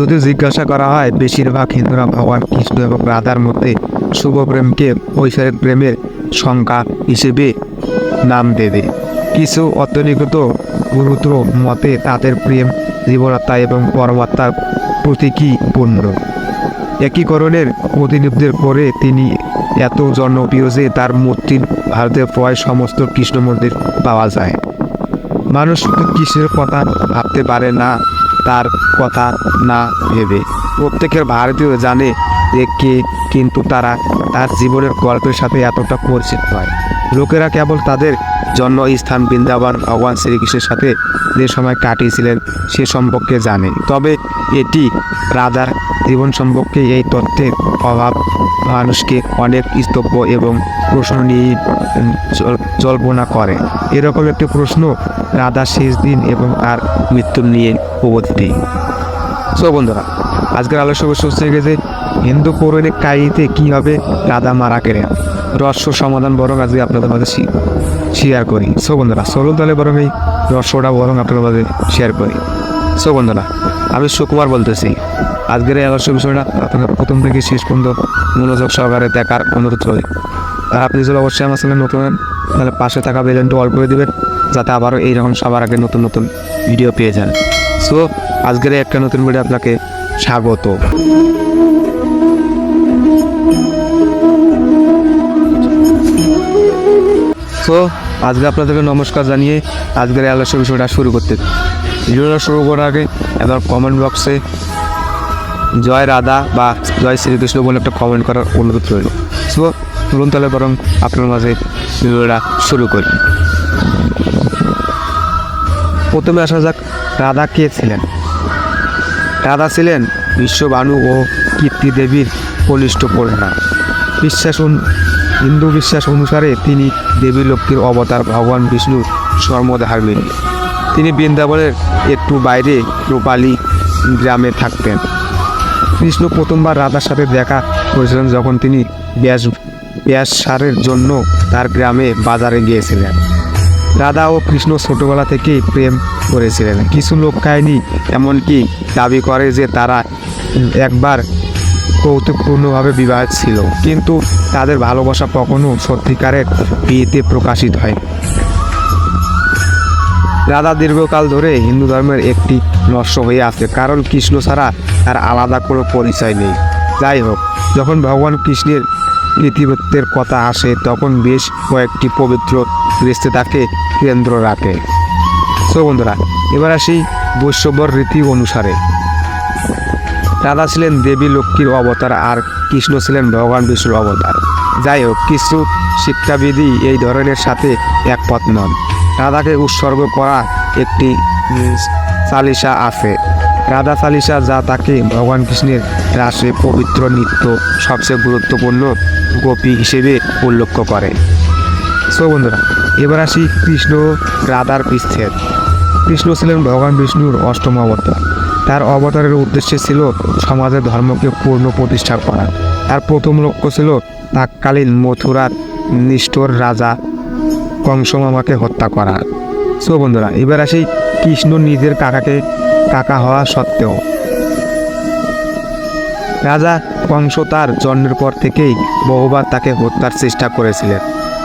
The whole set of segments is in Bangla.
যদি জিজ্ঞাসা করা হয়, বেশিরভাগ হিন্দুরা ভগবান কৃষ্ণ এবং রাধার মধ্যে শুভ প্রেমকে ঐশ্বরিক প্রেমের সংখ্যা হিসেবে নাম দেবে কিছু অত্যনিগত গুরুত্ব মতে তাদের প্রেম জীবনাত্মা এবং পরমাত্মার প্রতীকী পূর্ণ? একীকরণের প্রতিনিধিত্বের করে তিনি এত জনপ্রিয় যে তার মূর্তি ভারতের প্রায় সমস্ত কৃষ্ণ মন্দির পাওয়া যায়। মানুষ কৃষ্ণের কথা ভাবতে পারে না তার কথা না ভেবে প্রত্যেকের ভারতীয় জানে কিন্তু তারা তার জীবনের গল্পের সাথে এতটা পরিচিত হয় লোকেরা কেবল তাদের জন্ম স্থান বৃন্দাবন, ভগবান শ্রীকৃষ্ণের সাথে যে সময় কাটিয়েছিলেন সে সম্পর্কে জানে। তবে এটি রাধার জীবন সম্পর্কে এই তথ্যের অভাব মানুষকে অনেক স্তব্ধ এবং প্রশ্ন নিয়ে জল্পনা করে। এরকম একটি প্রশ্ন রাধার শেষ দিন এবং তার মৃত্যু নিয়ে উপস্থিতি। সো বন্ধুরা, আজকের আলোচনা বিষয় হচ্ছে গেছে। হিন্দু পৌরাণিক কাহিনীতে হবে? রাধা মারা গেলেন। রহস্য সমাধান বরং আজকে আপনাদের মাঝে শেয়ার করি। সো বন্ধুরা, চলুন তাহলে বরং এই রহস্যটা বরং আপনাদের মাঝে শেয়ার করি। সো বন্ধুরা, আমি সুকুমার বলতেছি। আজকের এই আলোচনা বিষয়টা আপনারা প্রথম থেকে শেষ পর্যন্ত মনোযোগ সহকারে দেখার অনুরোধ রই আর আপনি যদি অবশ্যই আমার সঙ্গে নতুন তাহলে পাশে থাকা বেলেনটা অল করে দেবেন, যাতে আবারও এইরকম সবার আগে নতুন নতুন ভিডিও পেয়ে যান। সো আজকের একটা নতুন ভিডিও আপনাকে স্বাগত। তো আজকে আপনাদেরকে নমস্কার জানিয়ে আজকের আলোচনা বিষয়টা শুরু করতে। ভিডিওটা শুরু করার আগে এবার কমেন্ট বক্সে জয় রাধা বা জয় শ্রীকৃষ্ণ বলে একটা কমেন্ট করার অনুরোধ রইল। সো চলুন তাহলে বরং আপনার মাঝে ভিডিওটা শুরু করি। প্রথমে আসা যাক, রাধা কে ছিলেন? রাধা ছিলেন বিশ্ববাণু ও কীর্তি দেবীর কনিষ্ঠ কন্যা বিশ্বাস হিন্দু বিশ্বাস অনুসারে তিনি দেবী লক্ষ্মীর অবতার ভগবান বিষ্ণুর স্বর্মধার্মিনী তিনি বৃন্দাবনের একটু বাইরে রূপালী গ্রামে থাকতেন। কৃষ্ণ প্রথমবার রাধার সাথে দেখা করেছিলেন যখন তিনি ব্যাস ব্যাস সারের জন্য তার গ্রামে বাজারে গিয়েছিলেন। রাধা ও কৃষ্ণ ছোটবেলা থেকেই প্রেম করেছিলেন। কিছু লোক কাহিনী এমনকি দাবি করে যে তারা একবার কৌতুকপূর্ণভাবে বিবাহ ছিল, কিন্তু তাদের ভালোবাসা কখনো সত্যিকারের বিয়েতে প্রকাশিত হয় রাধা দীর্ঘকাল ধরে হিন্দু ধর্মের একটি নষ্ট হয়ে আছে, কারণ কৃষ্ণ ছাড়া তার আলাদা কোনো পরিচয় নেই। যাই হোক, যখন ভগবান কৃষ্ণের পৃথিবীত্বের কথা আসে, তখন বেশ কয়েকটি পবিত্র দৃষ্টি তাকে কেন্দ্র রাখে। সো বন্ধুরা, এবার আসি বৈষ্ণবর রীতি অনুসারে। রাধা ছিলেন দেবী লক্ষ্মীর অবতার আর কৃষ্ণ ছিলেন ভগবান বিষ্ণুর অবতার। যাই হোক, কিছু শিক্ষাবিধি এই ধরনের সাথে একপথ নন। রাধাকে উৎসর্গ করা একটি চালিসা আছে। রাধা চালিসা যা তাকে ভগবান কৃষ্ণের রাসে পবিত্র নৃত্য সবচেয়ে গুরুত্বপূর্ণ গোপী হিসেবে উল্লেখ করে। সো বন্ধুরা, এবার আসি কৃষ্ণ রাধার বিচ্ছেদ কৃষ্ণ ছিলেন ভগবান বিষ্ণুর অষ্টম অবতার। তার অবতারের উদ্দেশ্য ছিল সমাজের ধর্মকে পূর্ণ প্রতিষ্ঠা করা। তার প্রথম লক্ষ্য ছিল তাৎকালীন মথুরার নিষ্ঠুর রাজা কংসমামাকে হত্যা করা। সো বন্ধুরা, এবার আসি কৃষ্ণ নিজের কাকাকে কাকা হওয়া সত্ত্বেও। রাজা কংস তার জন্মের পর থেকেই বহুবার তাকে হত্যার চেষ্টা করেছিলেন।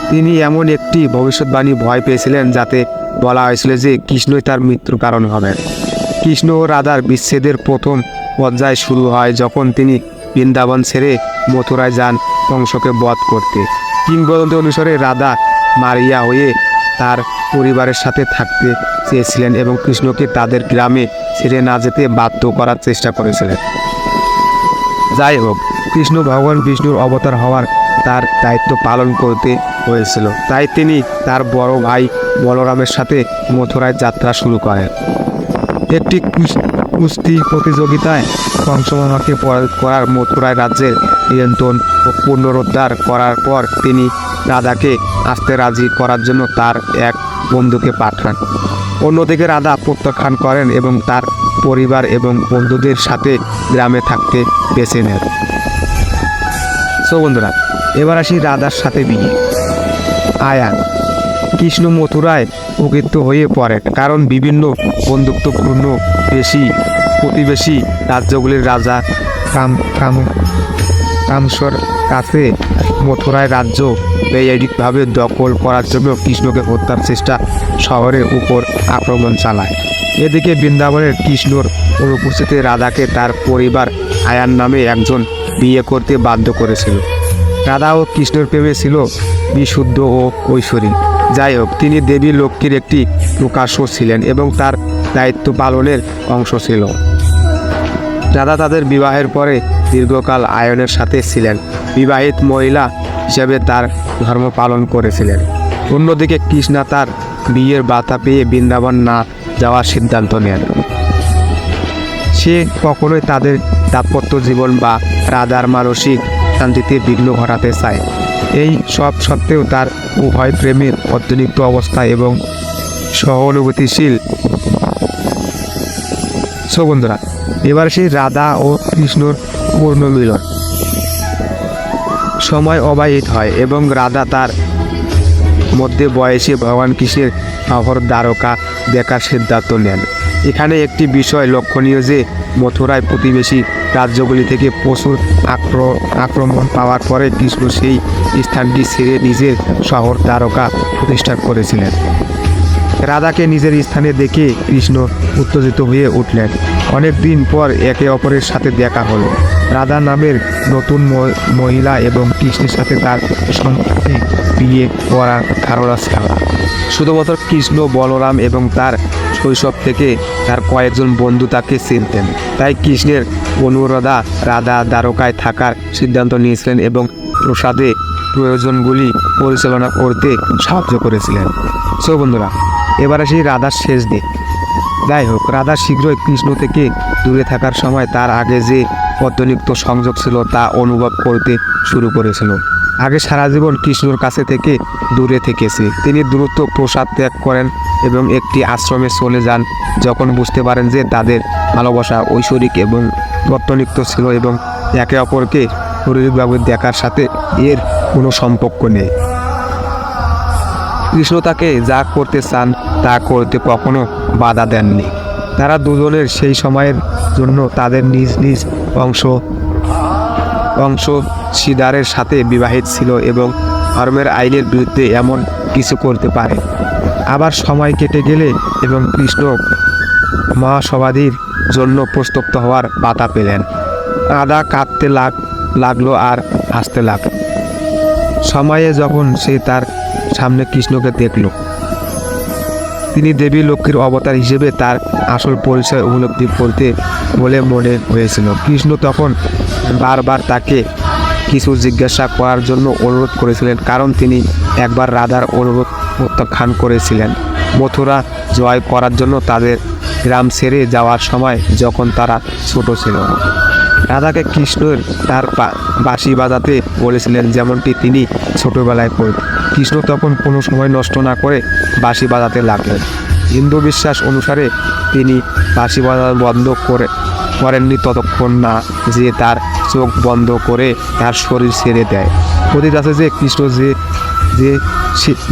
তিনি এমন একটি ভবিষ্যৎবাণী ভয় পেয়েছিলেন যাতে বলা হয়েছিল যে কৃষ্ণই তার মৃত্যুর কারণ হবেন। কৃষ্ণ ও রাধার বিচ্ছেদের প্রথম পর্যায় শুরু হয় যখন তিনি বৃন্দাবন ছেড়ে মথুরায় যান কংসকে বধ করতে। কিংবদন্তি অনুসারে রাধা মারিয়া হয়ে তার পরিবারের সাথে থাকতে চেয়েছিলেন এবং কৃষ্ণকে তাদের গ্রামে ছেড়ে না যেতে বাধ্য করার চেষ্টা করেছিলেন। যাই হোক, কৃষ্ণ ভগবান বিষ্ণুর অবতার হওয়ার তার দায়িত্ব পালন করতে হয়েছিল। তাই তিনি তার বড় ভাই বলরামের সাথে মথুরায় যাত্রা শুরু করেন। একটি কুস্তি প্রতিযোগিতায় পরাজিত করার মথুরায় রাজ্যের নিয়ন্ত্রণ পুনরুদ্ধার করার পর তিনি রাধাকে আসতে রাজি করার জন্য তার এক বন্ধুকে পাঠান। অন্যদিকে রাধা প্রত্যাখ্যান করেন এবং তার পরিবার এবং বন্ধুদের সাথে গ্রামে থাকতে বেছে নেন। সো বন্ধুরা, এবার আসি রাধার সাথে বিয়ে। আয়ান কৃষ্ণ মথুরায় প্রকৃত হয়ে পড়েন কারণ বিভিন্ন বন্ধুত্বপূর্ণ বেশি প্রতিবেশী রাজ্যগুলির রাজা কাম কাম কামসর কাছে মথুরায় রাজ্য বেআইনিকভাবে দখল করার জন্য কৃষ্ণকে হত্যার চেষ্টা শহরের উপর আক্রমণ চালায়। এদিকে বৃন্দাবনের কৃষ্ণর অনুপস্থিতিতে রাধাকে তার পরিবার আয়ার নামে একজন বিয়ে করতে বাধ্য করেছিল। রাধা ও কৃষ্ণের প্রেমে ছিল বিশুদ্ধ ও ঐশ্বরী যাই হোক, তিনি দেবী লক্ষ্মীর একটি প্রকাশ্য ছিলেন এবং তার দায়িত্ব পালনের অংশ ছিল। রাধা তাদের বিবাহের পরে দীর্ঘকাল আয়নের সাথে ছিলেন। বিবাহিত মহিলা হিসেবে তার ধর্ম পালন করেছিলেন। অন্যদিকে কৃষ্ণা তার বিয়ের বাতা পেয়ে বৃন্দাবন না যাওয়ার সিদ্ধান্ত নেন। সে কখনোই তাদের দাম্পত্য জীবন বা রাধার মানসিক শান্তিতে বিঘ্ন ঘটাতে চায়। এই সব সত্ত্বেও তার উভয় প্রেমের অত্যধিক অবস্থা এবং সহানুভূতিশীল। বন্ধুরা, এবার সেই রাধা ও কৃষ্ণর পূর্ণ মিলন সময় অবাহিত হয় এবং রাধা তার মধ্যে বয়সে ভগবান কৃষ্ণের শহর দ্বারকা দেখার সিদ্ধান্ত নেন। এখানে একটি বিষয় লক্ষণীয় যে মথুরায় প্রতিবেশী রাজ্যগুলি থেকে প্রচুর আক্র আক্রমণ পাওয়ার পরে কৃষ্ণ সেই স্থানটি ছেড়ে নিজের শহর দ্বারকা প্রতিষ্ঠা করেছিলেন। রাধাকে নিজের স্থানে দেখে কৃষ্ণ উত্তেজিত হয়ে উঠলেন। অনেক দিন পর একে অপরের সাথে দেখা হলো। রাধা নামের নতুন মহিলা এবং কৃষ্ণের সাথে তার সম্পর্কে বিয়ে করার ধারণা ছিল। শুধুমাত্র কৃষ্ণ, বলরাম এবং তার শৈশব থেকে তার কয়েকজন বন্ধু তাকে চিনতেন। তাই কৃষ্ণের অনুরাধা রাধা দ্বারকায় থাকার সিদ্ধান্ত নিয়েছিলেন এবং প্রসাদে প্রয়োজনগুলি পরিচালনা করতে সাহায্য করেছিলেন। সো বন্ধুরা এবারে আসি রাধার শেষ দিন। যাই হোক রাধা শীঘ্রই কৃষ্ণ থেকে দূরে থাকার সময় তার আগে যে অত্যনিক্ত সংযোগ ছিল তা অনুভব করতে শুরু করেছিল। আগে সারা জীবন কৃষ্ণর কাছে থেকে দূরে থেকেছে। তিনি দ্রুত প্রসাদ ত্যাগ করেন এবং একটি আশ্রমে চলে যান, যখন বুঝতে পারেন যে তাদের ভালোবাসা ঐশ্বরিক এবং অত্যনিক্ত ছিল এবং একে অপরকে শারীরিকভাবে দেখার সাথে এর কোনো সম্পর্ক নেই। কৃষ্ণ তাকে যা করতে চান তা করতে কখনো বাধা দেননি। তারা দুজনের সেই সময়ের জন্য তাদের নিজ নিজ অংশ অংশ সিদারের সাথে বিবাহিত ছিল এবং ধর্মের আইনের বিরুদ্ধে এমন কিছু করতে পারে। আবার সময় কেটে গেলে এবং কৃষ্ণ মহাসমাধির জন্য প্রস্তুত হওয়ার বাতা পেলেন। আদা কাঁদতে লাগ, লাগল আর হাসতে লাগল। সময়ে যখন সে তার সামনে কৃষ্ণকে দেখল। তিনি দেবী লক্ষ্মীর অবতার হিসেবে তার আসল পরিচয় উপলব্ধি করতে বলে মনে হয়েছিল। কৃষ্ণ তখন বারবার তাকে কিছু জিজ্ঞাসা করার জন্য অনুরোধ করেছিলেন, কারণ তিনি একবার রাধার অনুরোধ প্রত্যাখ্যান করেছিলেন। মথুরা জয় করার জন্য তাদের গ্রাম ছেড়ে যাওয়ার সময় যখন তারা ছোট ছিল। রাধাকে কৃষ্ণের তার বাঁশি বাজাতে বলেছিলেন, যেমনটি তিনি ছোটবেলায় করত কৃষ্ণ তখন কোনো সময় নষ্ট না করে বাঁশি বাজাতে লাগলেন। হিন্দু বিশ্বাস অনুসারে তিনি বাঁশি বাজানো বন্ধ করে করেননি ততক্ষণ না যে তার চোখ বন্ধ করে তার শরীর ছেড়ে দেয়। প্রতীক আছে যে কৃষ্ণ যে যে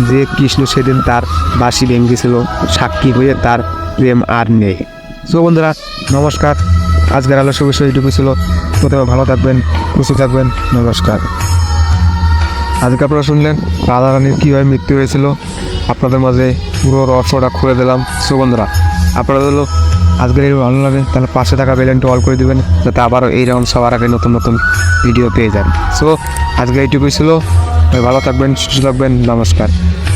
যে কৃষ্ণ সেদিন তার বাঁশি ভেঙেছিল, সাক্ষী হয়ে তার প্রেম আর নেই। সো বন্ধুরা, নমস্কার। আজকের আলোচনা বিষয় এইটুকু ছিল। প্রথমে ভালো থাকবেন, সুস্থ থাকবেন, নমস্কার। আজকে আপনারা শুনলেন রাধা রানীর কীভাবে মৃত্যু হয়েছিল। আপনাদের মাঝে পুরো রহস্যটা খুলে দিলাম। সুগন্ধরা আপনারা হলো আজকের এই ভালো লাগে, তাহলে পাশে থাকা বেলেনটা অল করে দেবেন, যাতে আবারও এই রাউন্ড সবার আগে নতুন নতুন ভিডিও পেয়ে যান। সো আজকে এইটুকুই ছিল। ভালো থাকবেন, সুস্থ থাকবেন, নমস্কার।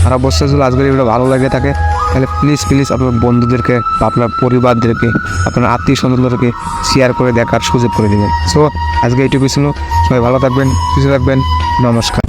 আর অবশ্যই যদি আজকের ভিডিও ভালো লাগে থাকে তাহলে প্লিজ প্লিজ আপনার বন্ধুদেরকে, আপনার পরিবারদেরকে, আপনার আত্মীয় স্বজনদেরকে শেয়ার করে দেখার সুযোগ করে দেবেন। সো আজকে এইটুকু ছিল। সবাই ভালো থাকবেন, সুস্থ থাকবেন। নমস্কার।